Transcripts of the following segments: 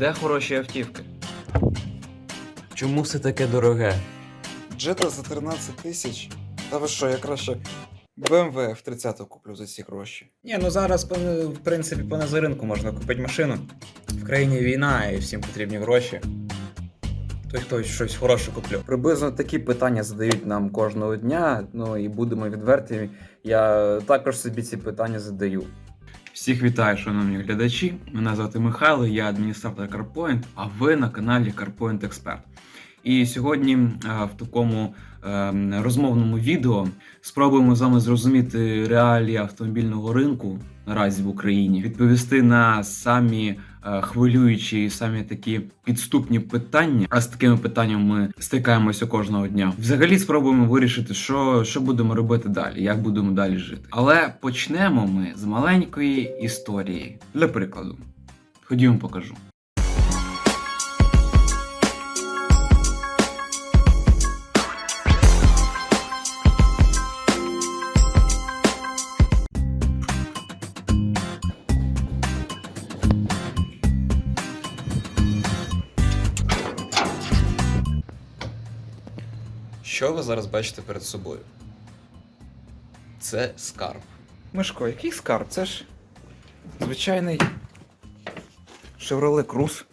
Де хороші автівки? Чому все таке дороге? Джета за 13 тисяч? Та ви що, я краще BMW F30 куплю за ці гроші. Ні, ну зараз, в принципі, по за ринку можна купити машину. В країні війна і всім потрібні гроші. Той хтось щось хороше куплю. Приблизно такі питання задають нам кожного дня. Ну і будемо відверті. Я також собі ці питання задаю. Всіх вітаю, шановні глядачі. Мене звати Михайло, я адміністратор CarPoint, а ви на каналі CarPoint Expert. І сьогодні е, в такому розмовному відео спробуємо з вами зрозуміти реалії автомобільного ринку наразі в Україні, відповісти на самі е, хвилюючі і самі такі підступні питання. А з такими питаннями ми стикаємося кожного дня. Взагалі спробуємо вирішити, що, що будемо робити далі, як будемо далі жити. Але почнемо ми з маленької історії. Для прикладу, ходімо покажу. Що ви зараз бачите перед собою? Це скарб. Мишко, який скарб? Це ж звичайний Chevrolet Cruze.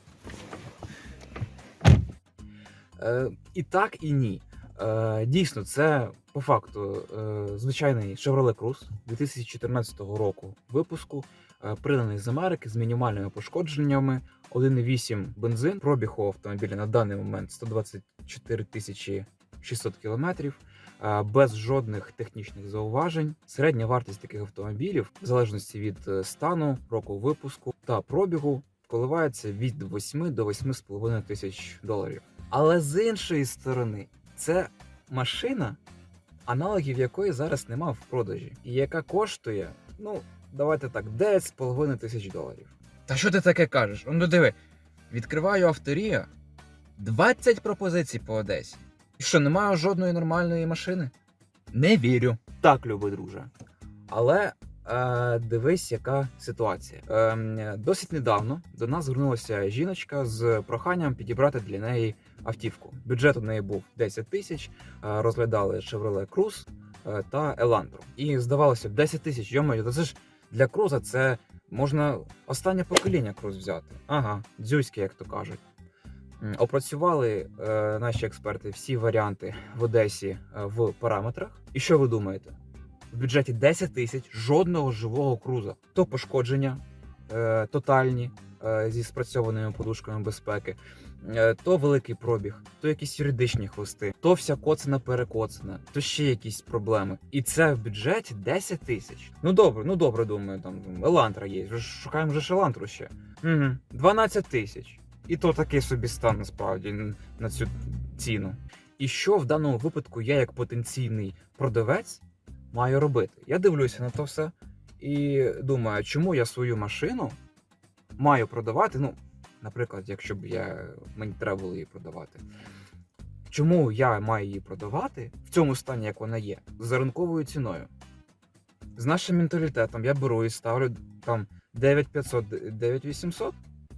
Е, і так, і ні. Е, дійсно, це по факту е, звичайний Chevrolet Cruze 2014 року випуску, е, приданий з Америки з мінімальними пошкодженнями. 1,8 бензин. Пробіг у автомобіля на даний момент 124 тисячі 600 кілометрів. е, Без жодних технічних зауважень. Середня вартість таких автомобілів, в залежності від е, стану, року випуску та пробігу, коливається від 8 до 8,5 тисяч доларів. Але з іншої сторони, це машина, аналогів якої зараз нема в продажі, і яка коштує, ну, давайте так, 9,5 тисяч доларів. Та що ти таке кажеш? Ну диви, відкриваю авторія, 20 пропозицій по Одесі. Що, немає жодної нормальної машини? Не вірю. Так, любий друже. Але е, дивись, яка ситуація. Е, досить недавно до нас звернулася жіночка з проханням підібрати для неї автівку. Бюджет у неї був 10 тисяч, е, розглядали Chevrolet Cruze е, та Elantra. І здавалося б, 10 тисяч, йомаю, то це ж для круза це можна останнє покоління круз взяти. Ага, дзюське, як то кажуть. Опрацювали е, наші експерти всі варіанти в Одесі е, в параметрах. І що ви думаєте? В бюджеті 10 тисяч жодного живого круза. То пошкодження е, тотальні е, зі спрацьованими подушками безпеки, е, то великий пробіг, то якісь юридичні хвости, то вся коцина перекоцана, то ще якісь проблеми. І це в бюджеті 10 тисяч. Ну добре, ну добре, думаю, там Елантра є. Шукаємо вже ж Елантру ще. Угу. 12 тисяч. І то такий собі стан насправді на цю ціну. І що в даному випадку я, як потенційний продавець, маю робити? Я дивлюся на то все і думаю, чому я свою машину маю продавати. Ну, наприклад, якщо б я мені треба було її продавати. Чому я маю її продавати в цьому стані, як вона є, за ринковою ціною? З нашим менталітетом я беру і ставлю там 9500, 9800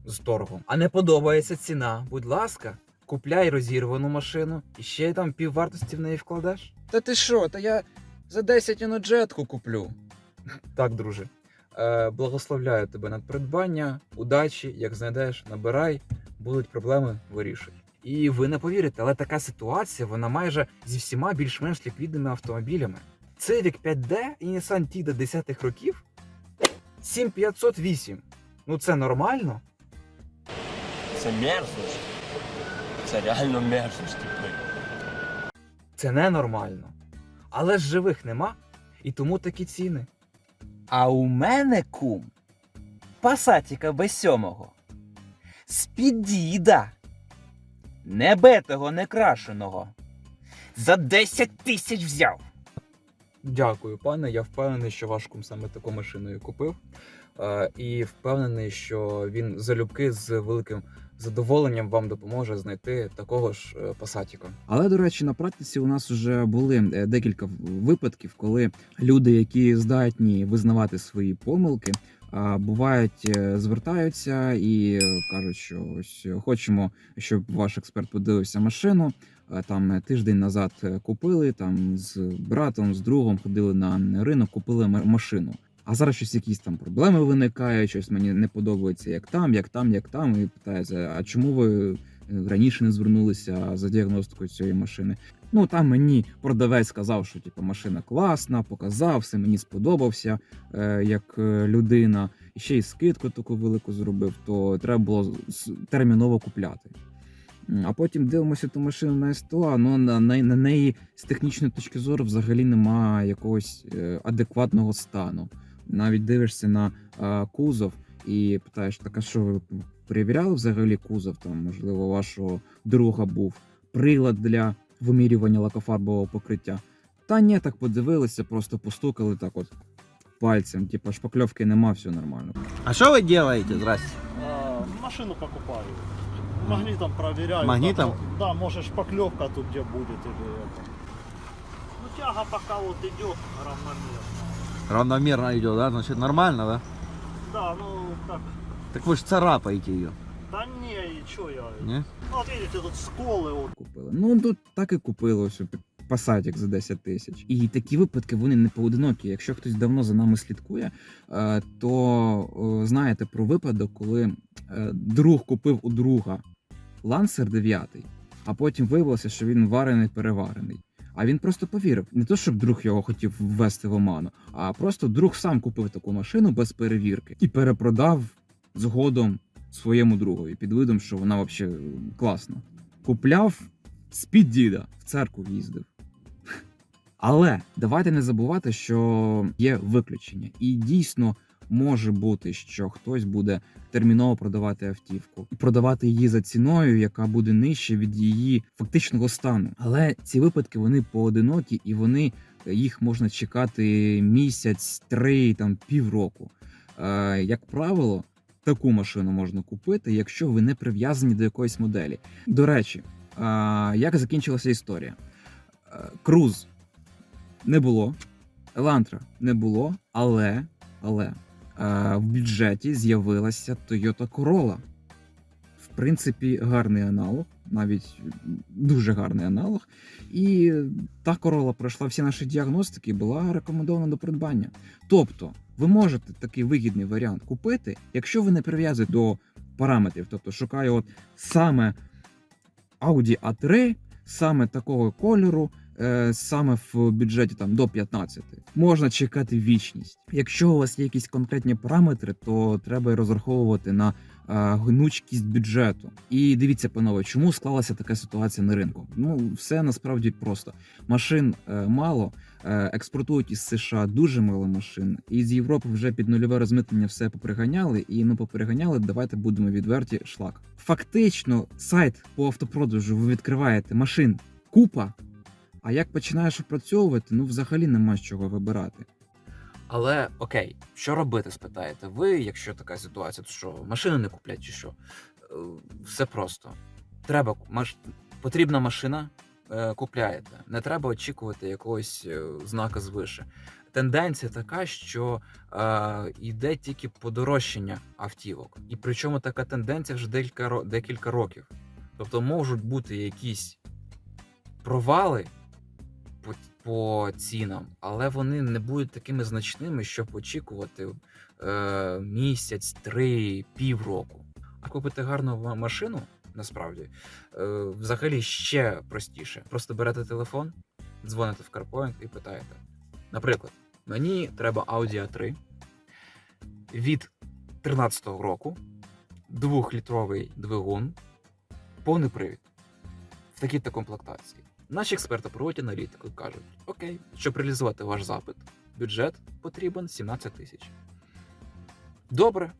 з торгом. А не подобається ціна. Будь ласка, купляй розірвану машину і ще там піввартості в неї вкладеш. Та ти що, та я за 10 іно джетку куплю. Так, друже. Е, благословляю тебе на придбання, удачі, як знайдеш, набирай, будуть проблеми, вирішуй. І ви не повірите, але така ситуація вона майже зі всіма більш-менш ліквідними автомобілями. Civic 5D і Nissan Tiida 10-х років 7508. Ну це нормально? Це мерзость. Це реально мерзость, типу. Це ненормально. Але ж живих нема, і тому такі ціни. А у мене кум пасатіка без сьомого. З-під діда. Не битого, не крашеного. За 10 тисяч взяв. Дякую, пане. Я впевнений, що ваш кум саме таку машину і купив. Е, і впевнений, що він залюбки з великим задоволенням вам допоможе знайти такого ж е, пасатіка. Але до речі, на практиці у нас вже були е, декілька випадків, коли люди, які здатні визнавати свої помилки, бувають, е, звертаються і кажуть, що ось хочемо, щоб ваш експерт подивився машину. Там тиждень назад купили там з братом, з другом ходили на ринок, купили ма- машину. А зараз щось якісь там проблеми виникають, щось мені не подобається, як там, як там, як там. І питаються, а чому ви е, раніше не звернулися за діагностикою цієї машини? Ну там мені продавець сказав, що типу, машина класна, показав, все мені сподобався е, як е, людина. Ще й скидку таку велику зробив, то треба було терміново купляти. А потім дивимося ту машину на СТО, ну на, на, на неї з технічної точки зору взагалі немає якогось е, адекватного стану. Навіть дивишся на е, кузов і питаєш, так а що ви перевіряли взагалі кузов? Там, можливо, вашого друга був прилад для вимірювання лакофарбового покриття. Та ні, так подивилися, просто постукали так от пальцем, типа шпакльовки нема, все нормально. А что вы делаете, здрасте? А, машину покупаю. Магнитом проверяю. Магнитом? Там, да, может шпаклевка тут где будет или это. Ну тяга пока вот идет равномерно. Равномерно идет, да? Значит, нормально, да? Да, ну так. Так вы же царапаете ее, Да не, и чё я. не? Ну, вот видите, тут сколы вот. купили. Ну тут так і купили ось пасатік за 10 тисяч. І такі випадки вони не поодинокі. Якщо хтось давно за нами слідкує, е, то е, знаєте про випадок, коли е, друг купив у друга лансер 9, а потім виявилося, що він варений переварений. А він просто повірив. Не то, щоб друг його хотів ввести в оману, а просто друг сам купив таку машину без перевірки і перепродав згодом своєму другові під видом, що вона взагалі класна. Купляв з-під діда в церкву їздив. Але давайте не забувати, що є виключення, і дійсно може бути, що хтось буде терміново продавати автівку і продавати її за ціною, яка буде нижче від її фактичного стану. Але ці випадки вони поодинокі, і вони їх можна чекати місяць, три, там півроку. Е, як правило, таку машину можна купити, якщо ви не прив'язані до якоїсь моделі. До речі, а, як закінчилася історія? Е, Круз не було, Елантра не було, але, але е, в бюджеті з'явилася Toyota Corolla. В принципі, гарний аналог, навіть дуже гарний аналог. І та Corolla пройшла всі наші діагностики і була рекомендована до придбання. Тобто, ви можете такий вигідний варіант купити, якщо ви не прив'язуєте до параметрів, тобто шукаю от саме Audi A3, саме такого кольору, е, саме в бюджеті там до 15. Можна чекати вічність. Якщо у вас є якісь конкретні параметри, то треба розраховувати на е, гнучкість бюджету. І дивіться, панове, чому склалася така ситуація на ринку? Ну, все насправді просто. Машин е, мало, е, експортують із США дуже мало машин. І з Європи вже під нульове розмитнення все поприганяли, і ми поприганяли. Давайте будемо відверті шлак. Фактично, сайт по автопродажу ви відкриваєте машин купа. А як починаєш опрацьовувати, ну взагалі нема з чого вибирати. Але окей, що робити, спитаєте? Ви, якщо така ситуація, то що машини не куплять чи що? Е, Все просто. Треба маш... потрібна машина, е, купляєте. Не треба очікувати якогось е, знака звише. Тенденція така, що е, йде тільки подорожчання автівок. І причому така тенденція вже декілька, декілька років. Тобто можуть бути якісь провали по, цінам, але вони не будуть такими значними, щоб очікувати е, місяць, три, півроку. А купити гарну машину насправді е, взагалі ще простіше. Просто берете телефон, дзвоните в CarPoint і питаєте. Наприклад, мені треба Audi A3 від 13-го року, двохлітровий двигун, повний привід в такій-то комплектації. Наші експерти проводять аналітику і кажуть: Окей, щоб реалізувати ваш запит, бюджет потрібен 17 тисяч. Добре,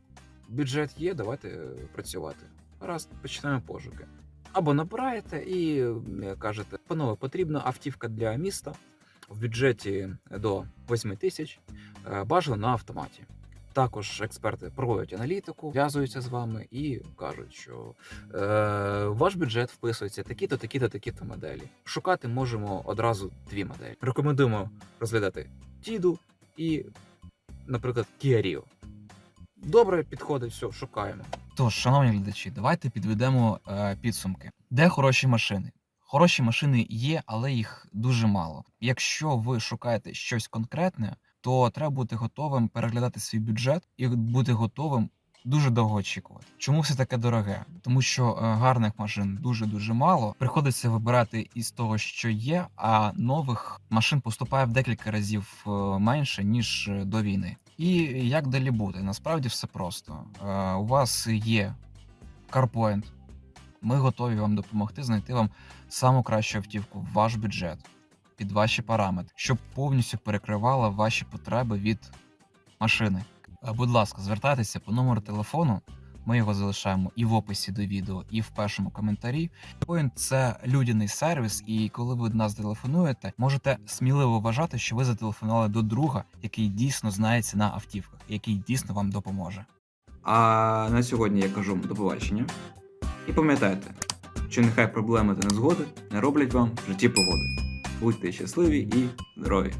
бюджет є, давайте е, працювати. Раз, починаємо пошуки. Або набираєте і кажете, панове, потрібна автівка для міста в бюджеті до 8 тисяч, е, бажано на автоматі. Також експерти проводять аналітику, зв'язуються з вами і кажуть, що е, ваш бюджет вписується такі-то, такі-то, такі-то моделі. Шукати можемо одразу дві моделі. Рекомендуємо розглядати Тіду і, наприклад, Kia Rio. Добре, підходить, все, шукаємо. Тож, шановні глядачі, давайте підведемо е, підсумки. Де хороші машини? Хороші машини є, але їх дуже мало. Якщо ви шукаєте щось конкретне, то треба бути готовим переглядати свій бюджет і бути готовим дуже довго очікувати. Чому все таке дороге? Тому що е, гарних машин дуже дуже мало. Приходиться вибирати із того, що є, а нових машин поступає в декілька разів е, менше ніж е, до війни. І як далі бути? Насправді все просто. У вас є CarPoint. Ми готові вам допомогти знайти вам саму кращу автівку в ваш бюджет під ваші параметри, щоб повністю перекривала ваші потреби від машини. Е, Будь ласка, звертайтеся по номеру телефону. Ми його залишаємо і в описі до відео, і в першому коментарі. Point – це людяний сервіс, і коли ви до нас телефонуєте, можете сміливо вважати, що ви зателефонували до друга, який дійсно знається на автівках, який дійсно вам допоможе. А на сьогодні я кажу до побачення. І пам'ятайте, що нехай проблеми та незгоди не роблять вам в житті погоди. Будьте щасливі і здорові!